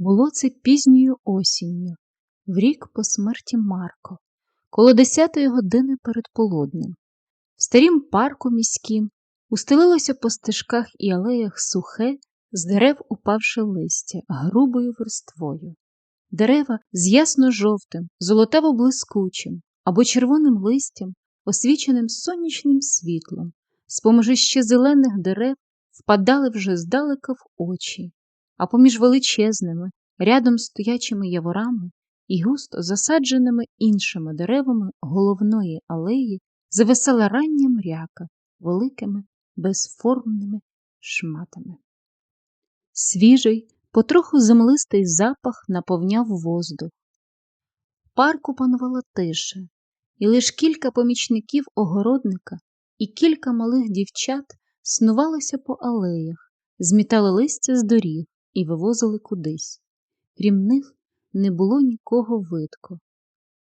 Було це пізньою осінню, в рік по смерті Марко, коло десятої години перед полуднем. В старім парку міськім устелилося по стежках і алеях сухе, з дерев упавши листя грубою верствою. Дерева з ясно-жовтим, золотаво блискучим або червоним листям, освіченим сонячним світлом, з поміж ще зелених дерев впадали вже здалека в очі, а поміж величезними, рядом стоячими яворами і густо засадженими іншими деревами головної алеї зависала рання мряка великими безформними шматами. Свіжий, потроху землистий запах наповняв воздух. Парку панувала тиша, і лиш кілька помічників огородника і кілька малих дівчат снувалося по алеях, змітали листя з доріг і вивозили кудись. Крім них не було нікого видко.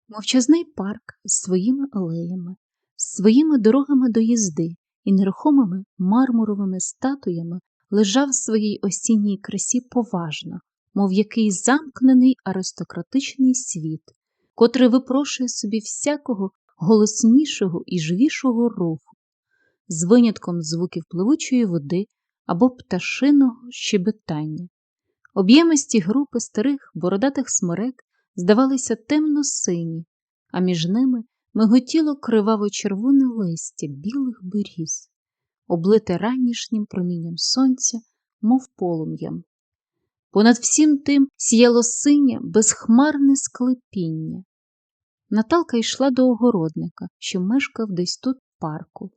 Мовчазний парк з своїми алеями, з своїми дорогами до їзди і нерухомими мармуровими статуями лежав в своїй осінній красі поважно, мов який замкнений аристократичний світ, котрий випрошує собі всякого голоснішого і живішого руху, з винятком звуків пливучої води або пташиного щебетання. Об'ємисті групи старих бородатих смерек здавалися темно-сині, а між ними миготіло криваво-червоне листя білих беріз, облите ранішнім промінням сонця, мов полум'ям. Понад всім тим сіяло синє, безхмарне склепіння. Наталка йшла до огородника, що мешкав десь тут парку.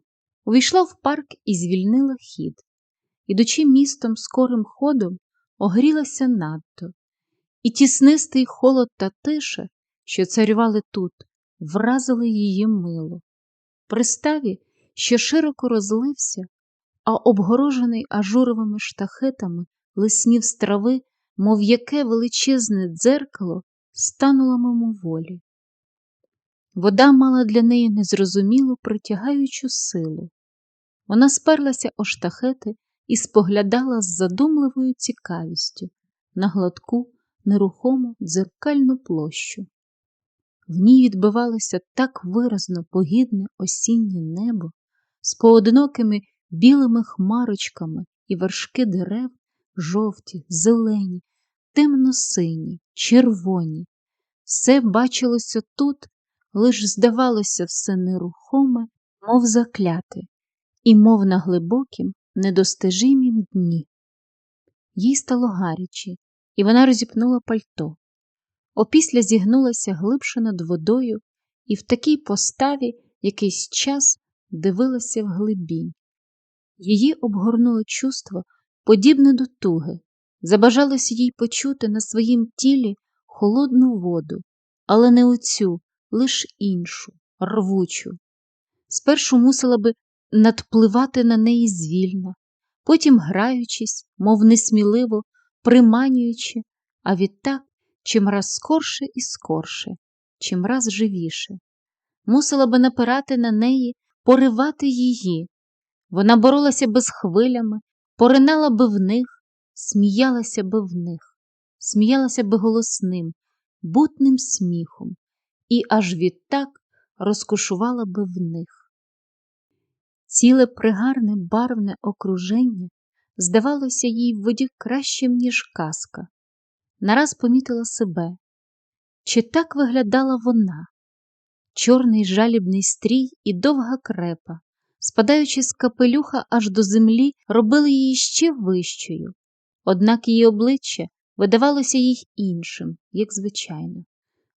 Увійшла в парк і звільнила хід. Ідучи містом скорим ходом, огрілася надто, і тіснистий холод та тиша, що царювали тут, вразили її мило. При ставі, що широко розлився, а обгорожений ажуровими штахетами лиснів з трави, мов яке величезне дзеркало, станула мимоволі. Вода мала для неї незрозумілу притягаючу силу. Вона сперлася о штахети і споглядала з задумливою цікавістю на гладку, нерухому дзеркальну площу. В ній відбивалося так виразно погідне осіннє небо з поодинокими білими хмарочками і вершки дерев, жовті, зелені, темно-сині, червоні. Все бачилося тут, лиш здавалося все нерухоме, мов закляте, і мов на глибокім, недостежимім дні. Їй стало гаряче, і вона розіпнула пальто. Опісля зігнулася глибше над водою і в такій поставі якийсь час дивилася в глибінь. Її обгорнуло чувство, подібне до туги, забажалося їй почути на своїм тілі холодну воду, але не оцю, лиш іншу, рвучу. Спершу мусила би надпливати на неї звільно, потім граючись, мов несміливо, приманюючи, а відтак чимраз скорше і скорше, чимраз живіше. Мусила би напирати на неї, поривати її. Вона боролася би з хвилями, поринала би в них, сміялася би в них, сміялася би голосним, бутним сміхом, і аж відтак розкошувала би в них. Ціле пригарне барвне окруження здавалося їй в воді кращим, ніж казка. Нараз помітила себе. Чи так виглядала вона? Чорний жалібний стрій і довга крепа, спадаючи з капелюха аж до землі, робили її ще вищою, однак її обличчя видавалося їй іншим, як звичайно.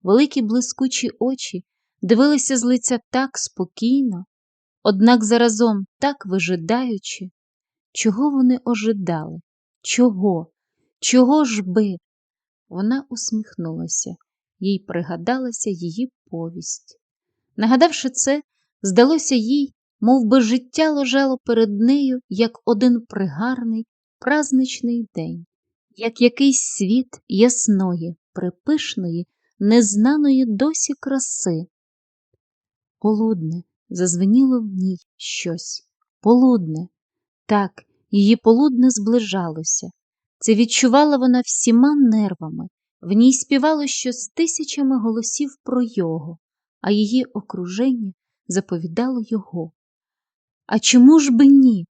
Великі блискучі очі дивилися з лиця так спокійно, однак заразом так вижидаючи, чого вони ожидали? Чого? Чого ж би? Вона усміхнулася, їй пригадалася її повість. Нагадавши це, здалося їй, мов би життя лежало перед нею як один пригарний, празничний день, як якийсь світ ясної, припишної, незнаної досі краси. Полудне, зазвеніло в ній щось, полудне, так, її полудне зближалося. Це відчувала вона всіма нервами, в ній співало щось тисячами голосів про його, а її окруження заповідало його. А чому ж би ні?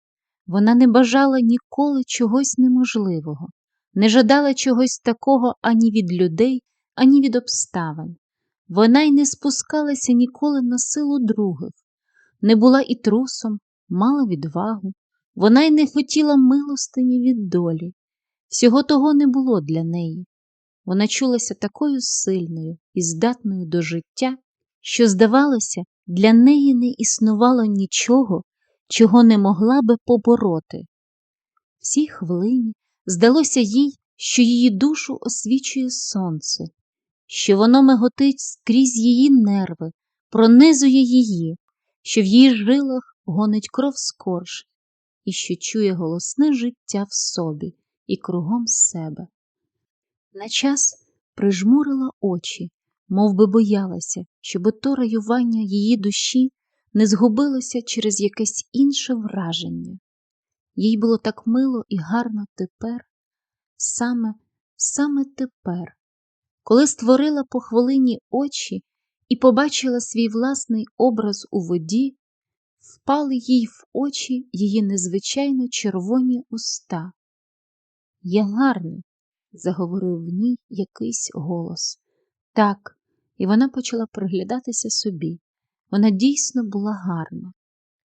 Вона не бажала ніколи чогось неможливого, не жадала чогось такого ані від людей, ані від обставин. Вона й не спускалася ніколи на силу других, не була і трусом, мала відвагу, вона й не хотіла милостині від долі. Всього того не було для неї. Вона чулася такою сильною і здатною до життя, що, здавалося, для неї не існувало нічого, чого не могла би побороти. В цій хвилині здалося їй, що її душу освічує сонце, що воно миготить скрізь її нерви, пронизує її, що в її жилах гонить кров скорш, і що чує голосне життя в собі і кругом себе. На час прижмурила очі, мов би боялася, щоб то раювання її душі не згубилося через якесь інше враження. Їй було так мило і гарно тепер, саме, саме тепер, коли створила по хвилині очі і побачила свій власний образ у воді, впали їй в очі її незвичайно червоні уста. Я гарна, заговорив в ній якийсь голос. Так, і вона почала приглядатися собі. Вона дійсно була гарна,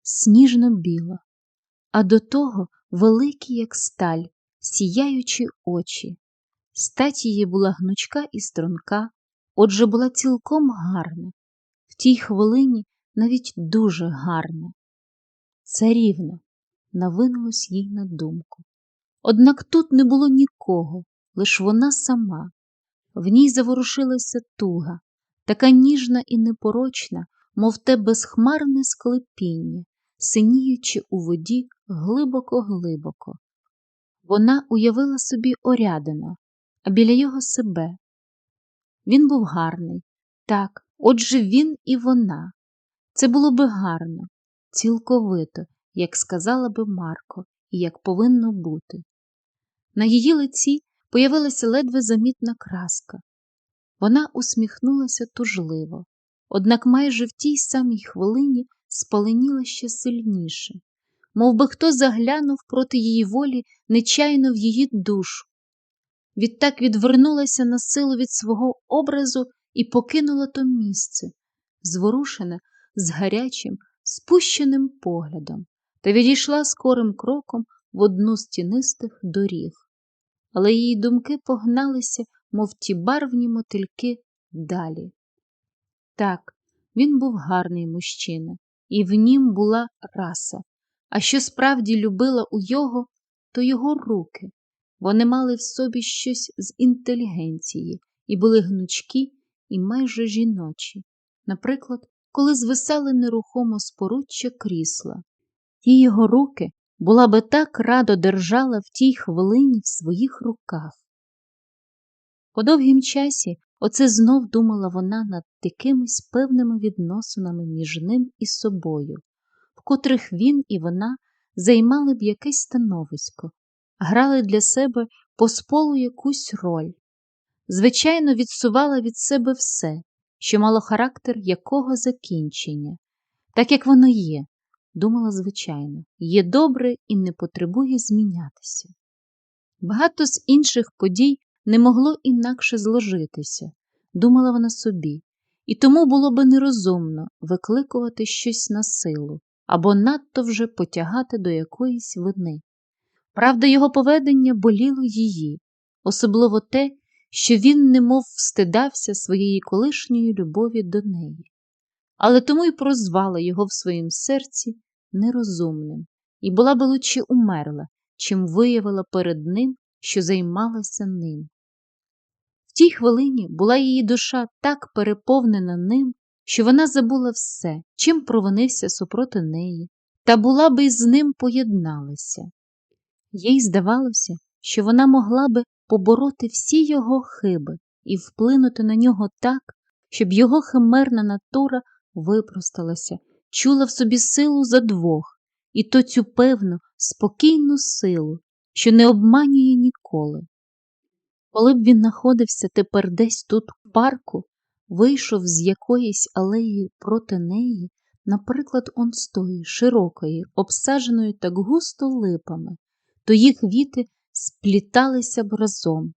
сніжно біла, а до того великі, як сталь, сіяючі очі. Стать її була гнучка і струнка, отже, була цілком гарна, в тій хвилині навіть дуже гарна. Царівна навинулось їй на думку. Однак тут не було нікого, лиш вона сама. В ній заворушилася туга, така ніжна і непорочна, мов те безхмарне склепіння, синіючи у воді глибоко-глибоко. Вона уявила собі орядина, а біля його себе. Він був гарний, так, отже він і вона. Це було би гарно, цілковито, як сказала би Марко, і як повинно бути. На її лиці появилася ледве замітна краска. Вона усміхнулася тужливо, однак майже в тій самій хвилині спаленіла ще сильніше, мов би хто заглянув проти її волі нечайно в її душу. Відтак відвернулася на силу від свого образу і покинула то місце, зворушене з гарячим, спущеним поглядом, та відійшла скорим кроком в одну з тінистих доріг. Але її думки погналися, мов ті барвні мотильки, далі. Так, він був гарний мужчина, і в нім була раса. А що справді любила у його, то його руки. Вони мали в собі щось з інтелігенції і були гнучкі і майже жіночі. Наприклад, коли звисали нерухомо споруччя крісла. Ті його руки була би так радо держала в тій хвилині в своїх руках. По довгім часі оце знов думала вона над якимись певними відносинами між ним і собою, в котрих він і вона займали б якесь становисько, грали для себе посполу якусь роль. Звичайно, відсувала від себе все, що мало характер якого закінчення, так як воно є, думала звичайно, є добре і не потребує змінятися. Багато з інших подій не могло інакше зложитися, думала вона собі, і тому було би нерозумно викликувати щось на силу або надто вже потягати до якоїсь вини. Правда, його поведення боліло її, особливо те, що він немов встидався своєї колишньої любові до неї, але тому й прозвала його в своїм серці нерозумним, і була би лучше умерла, чим виявила перед ним, що займалася ним. В тій хвилині була її душа так переповнена ним, що вона забула все, чим провинився супроти неї, та була би з ним поєдналася. Їй здавалося, що вона могла би побороти всі його хиби і вплинути на нього так, щоб його химерна натура випросталася, чула в собі силу за двох, і то цю певну, спокійну силу, що не обманює ніколи. Коли б він знаходився тепер десь тут в парку, вийшов з якоїсь алеї проти неї, наприклад, он з тої, широкої, обсадженої так густо липами, то їх віти спліталися б разом.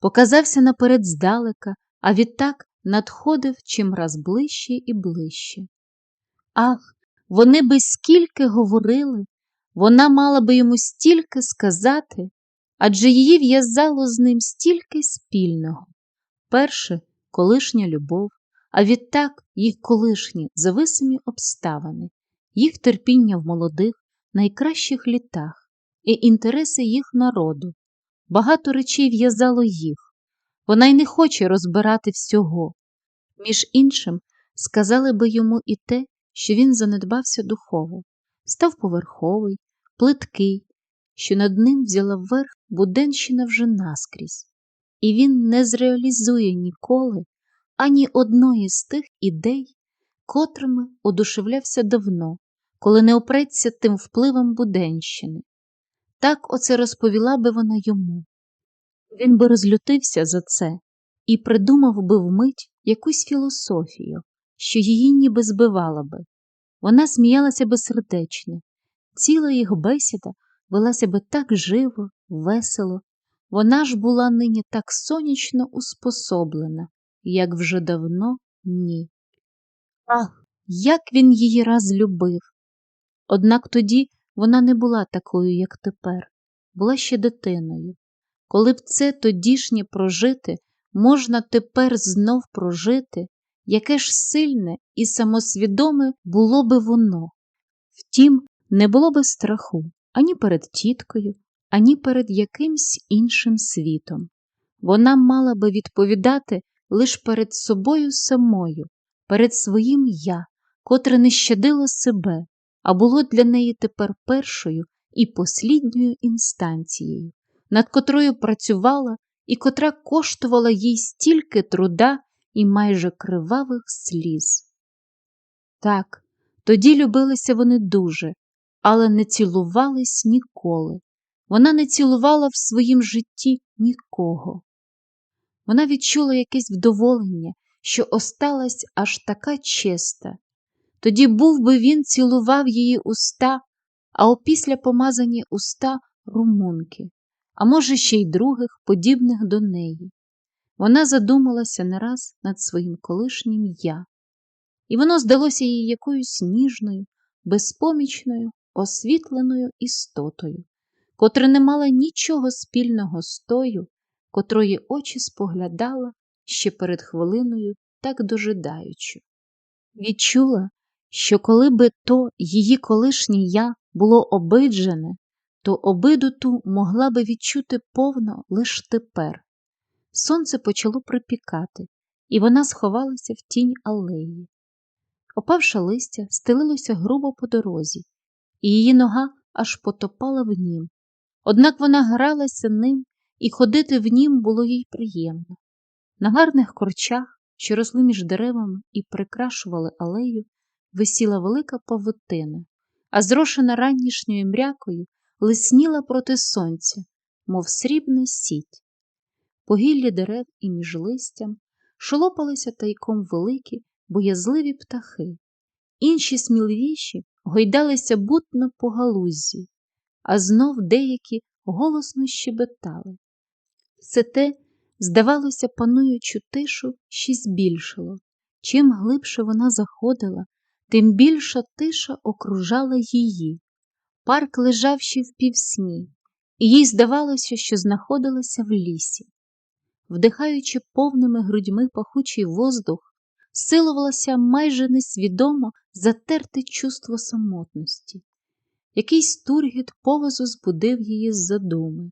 Показався наперед здалека, а відтак надходив чимраз ближче і ближче. Ах, вони би скільки говорили, вона мала би йому стільки сказати, адже її в'язало з ним стільки спільного. Перше колишня любов, а відтак їх колишні зависимі обставини, їх терпіння в молодих, найкращих літах і інтереси їх народу. Багато речей в'язало їх. Вона й не хоче розбирати всього. Між іншим, сказали би йому і те, що він занедбався духово, став поверховий, плиткий, що над ним взяла вверх буденщина вже наскрізь, і він не зреалізує ніколи ані одної з тих ідей, котрими одушевлявся давно, коли не опреться тим впливом Буденщини. Так оце розповіла би вона йому. Він би розлютився за це і придумав би вмить якусь філософію, що її ніби збивала би. Вона сміялася би сердечно, ціла їх бесіда велася би так живо, весело, вона ж була нині так сонячно успособлена, як вже давно ні. Ах, як він її раз любив! Однак тоді вона не була такою, як тепер, була ще дитиною. Коли б це тодішнє прожити, можна тепер знов прожити, яке ж сильне і самосвідоме було би воно. Втім, не було би страху ані перед тіткою, ані перед якимсь іншим світом. Вона мала би відповідати лиш перед собою самою, перед своїм я, котре не щадило себе, а було для неї тепер першою і послідньою інстанцією, над котрою працювала і котра коштувала їй стільки труда і майже кривавих сліз. Так, тоді любилися вони дуже, але не цілувались ніколи. Вона не цілувала в своїм житті нікого. Вона відчула якесь вдоволення, що осталась аж така чиста. Тоді був би він цілував її уста, а опісля помазані уста румунки, а може, ще й других, подібних до неї. Вона задумалася не раз над своїм колишнім я, і воно здалося їй якоюсь ніжною, безпомічною, освітленою істотою, котра не мала нічого спільного з тою, котрої очі споглядала ще перед хвилиною, так дожидаючи. Відчула, що коли би то її колишнє я було обиджене, то обиду ту могла би відчути повно лиш тепер. Сонце почало припікати, і вона сховалася в тінь алеї. Опавше листя стелилося грубо по дорозі, і її нога аж потопала в нім. Однак вона гралася ним, і ходити в нім було їй приємно. На гарних корчах, що росли між деревами і прикрашували алею, висіла велика павутина, а зрошена ранішньою мрякою лисніла проти сонця, мов срібна сіть. Погіллі дерев і між листям шолопалися тайком великі, боязливі птахи, інші сміливіші гойдалися бутно по галузі, а знов деякі голосно щебетали. Все те, здавалося, пануючу тишу ще збільшило. Чим глибше вона заходила, тим більша тиша окружала її. Парк лежав ще в півсні, і їй здавалося, що знаходилася в лісі. Вдихаючи повними грудьми пахучий воздух, силувалося майже несвідомо затерте чувство самотності. Якийсь тургіт повозу збудив її з задуми.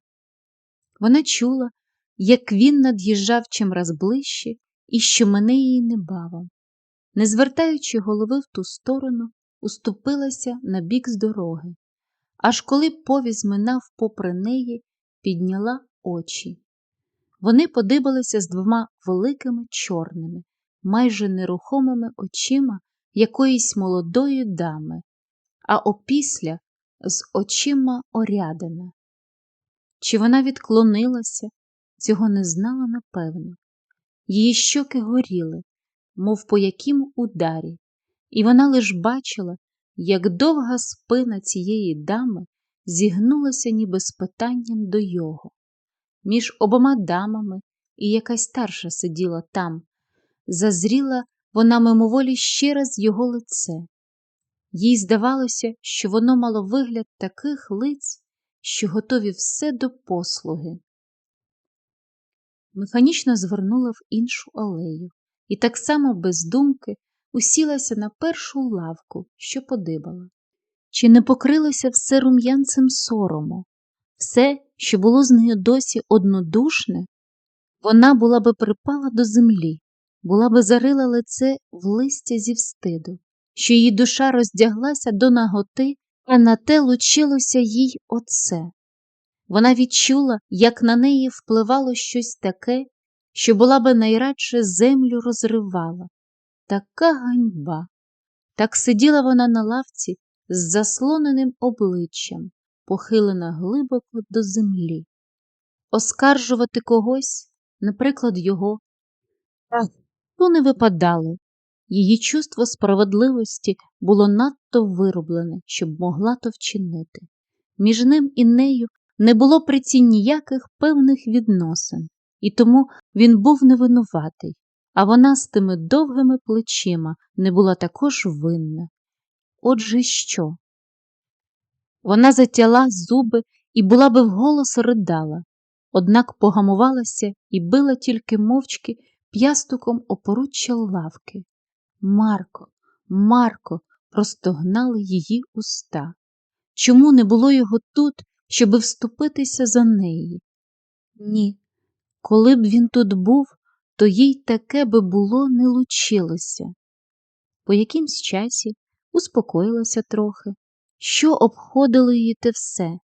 Вона чула, як він над'їжджав чимраз ближче і що мене її небавом. Не звертаючи голови в ту сторону, уступилася на бік з дороги, аж коли повіз минав попри неї, підняла очі. Вони подибалися з двома великими чорними, майже нерухомими очима якоїсь молодої дами, а опісля з очима орядина. Чи вона відклонилася, цього не знала напевно. Її щоки горіли, мов по яким ударі, і вона лиш бачила, як довга спина цієї дами зігнулася ніби з питанням до його. Між обома дамами і якась старша сиділа там, зазріла вона мимоволі ще раз його лице. Їй здавалося, що воно мало вигляд таких лиць, що готові все до послуги. Механічно звернула в іншу алею і так само без думки усілася на першу лавку, що подибала. Чи не покрилося все рум'янцем сорому, все, що було з нею досі однодушне, вона була би припала до землі, була би зарила лице в листя зі встиду, що її душа роздяглася до наготи, а на те лучилося їй оце. Вона відчула, як на неї впливало щось таке, що була би найрадше землю розривала. Така ганьба. Так сиділа вона на лавці з заслоненим обличчям, похилена глибоко до землі. Оскаржувати когось, наприклад, його, так, то не випадало. Її чувство справедливості було надто вироблене, щоб могла то вчинити. Між ним і нею не було при цій ніяких певних відносин, і тому він був невинуватий, а вона з тими довгими плечима не була також винна. Отже, що? Вона затяла зуби і була би вголос ридала, однак погамувалася і била тільки мовчки п'ястуком опоруччя лавки. Марко, Марко, простогнали її уста. Чому не було його тут, щоби вступитися за неї? Ні, коли б він тут був, то їй таке би було не лучилося. По якимсь часі успокоїлася трохи, що обходило її те все.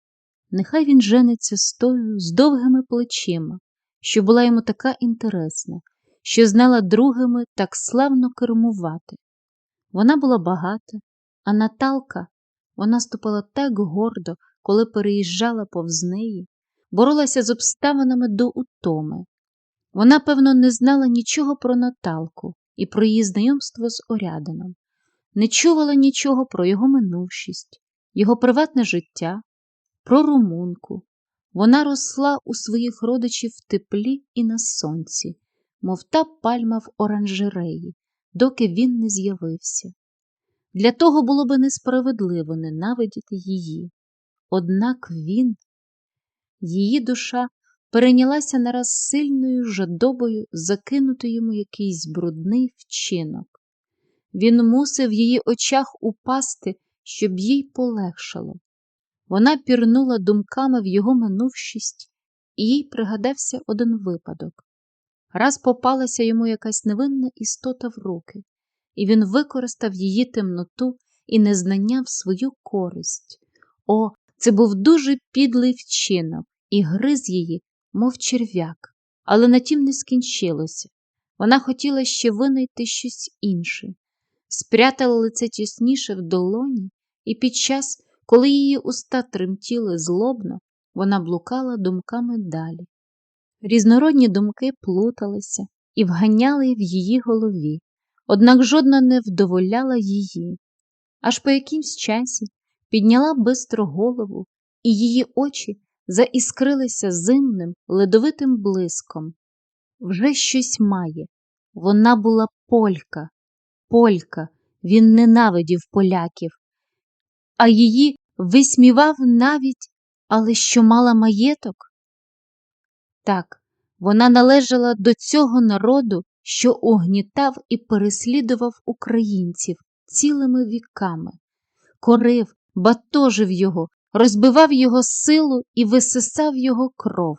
Нехай він жениться з тою, з довгими плечима, що була йому така інтересна, що знала другими так славно кермувати. Вона була багата, а Наталка вона ступала так гордо, коли переїжджала повз неї, боролася з обставинами до утоми. Вона, певно, не знала нічого про Наталку і про її знайомство з Орядином, не чувала нічого про його минувшість, його приватне життя, про румунку. Вона росла у своїх родичів в теплі і на сонці, мов та пальма в оранжереї, доки він не з'явився. Для того було би несправедливо ненавидіти її. Однак він, її душа перейнялася нараз сильною жадобою закинути йому якийсь брудний вчинок. Він мусив в її очах упасти, щоб їй полегшало. Вона пірнула думками в його минувшість, і їй пригадався один випадок. Раз попалася йому якась невинна істота в руки, і він використав її темноту і незнання в свою користь. О, це був дуже підлий вчинок, і гриз її, мов черв'як, але на тім не скінчилося. Вона хотіла ще винайти щось інше, спрятала лице тісніше в долоні, і під час, коли її уста тремтіли злобно, вона блукала думками далі. Різнородні думки плуталися і вганяли в її голові, однак жодна не вдоволяла її. Аж по якимсь часі підняла бистро голову, і її очі заіскрилися зимним, ледовитим блиском. Вже щось має. Вона була полька, полька, він ненавидів поляків, а її висмівав навіть, але що мала маєток. Так, вона належала до цього народу, що угнітав і переслідував українців цілими віками, корив, батожив його, розбивав його силу і висисав його кров,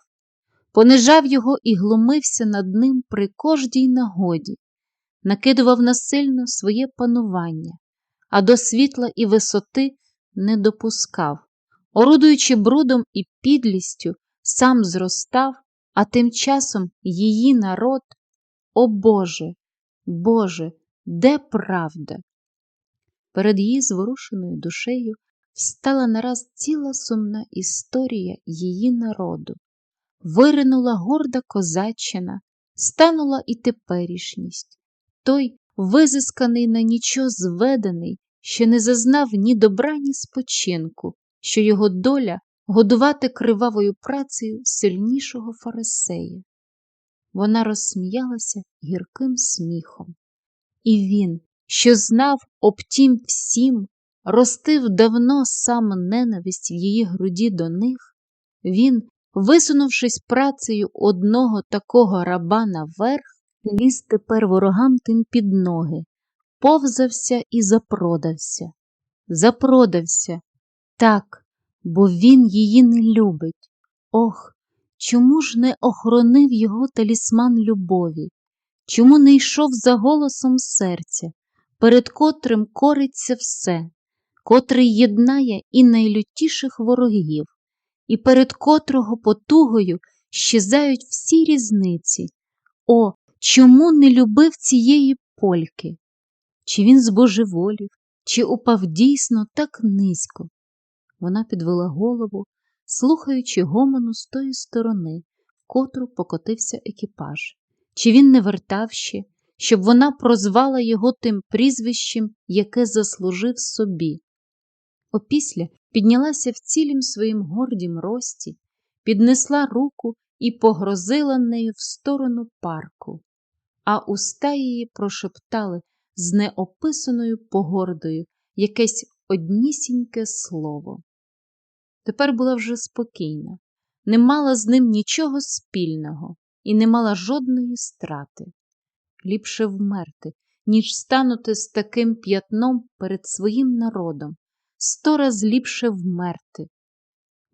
понижав його і глумився над ним при кожній нагоді, накидував насильно своє панування, а до світла і висоти не допускав, орудуючи брудом і підлістю, сам зростав, а тим часом її народ, о Боже, Боже, де правда? Перед її зворушеною душею встала нараз ціла сумна історія її народу. Виринула горда козаччина, станула і теперішність. Той, визисканий на нічо зведений, що не зазнав ні добра, ні спочинку, що його доля годувати кривавою працею сильнішого фарисея. Вона розсміялася гірким сміхом. І він, що знав об тім всім, ростив давно сам ненависть в її груді до них, він, висунувшись працею одного такого раба наверх, ліз тепер ворогам тим під ноги, повзався і запродався. Запродався, так, бо він її не любить. Ох, чому ж не охоронив його талісман любові? Чому не йшов за голосом серця, перед котрим кориться все, котрий єднає і найлютіших ворогів, і перед котрого потугою щезають всі різниці? О, чому не любив цієї польки? Чи він збожеволів, чи упав дійсно так низько? Вона підвела голову, слухаючи гомону з тої сторони, котру покотився екіпаж. Чи він не вертав ще, щоб вона прозвала його тим прізвищем, яке заслужив собі? Опісля піднялася в цілім своїм гордім рості, піднесла руку і погрозила нею в сторону парку, а уста її прошептали з неописаною погордою якесь однісіньке слово. Тепер була вже спокійна, не мала з ним нічого спільного і не мала жодної страти. Ліпше вмерти, ніж станути з таким п'ятном перед своїм народом, сто раз ліпше вмерти.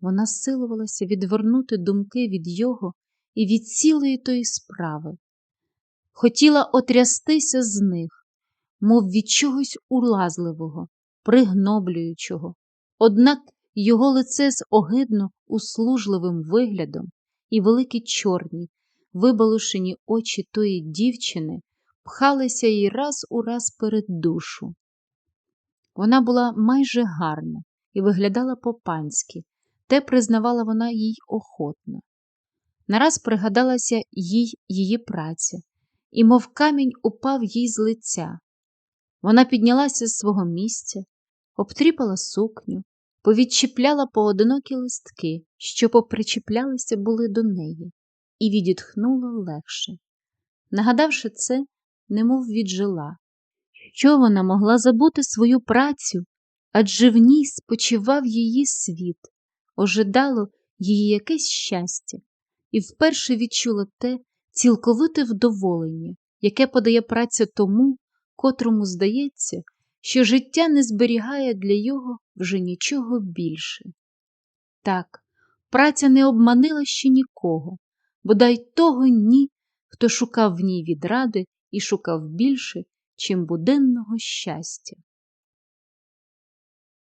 Вона силувалася відвернути думки від його і від цілої тої справи. Хотіла отрястися з них, мов від чогось улазливого, пригноблюючого, однак його лице з огидно услужливим виглядом і великі чорні, вибалушені очі тої дівчини пхалися їй раз у раз перед душу. Вона була майже гарна і виглядала по-панськи, те признавала вона їй охотно. Нараз пригадалася їй її праця, і, мов камінь, упав їй з лиця. Вона піднялася з свого місця, обтріпала сукню, повідчіпляла поодинокі листки, що попричіплялися були до неї, і відітхнула легше. Нагадавши це, немов віджила, що вона могла забути свою працю, адже в ній спочивав її світ, ожидало її якесь щастя, і вперше відчула те цілковите вдоволення, яке подає праця тому, котрому здається, що життя не зберігає для його вже нічого більше. Так, праця не обманила ще нікого, бодай того ні, хто шукав в ній відради і шукав більше, чим буденного щастя.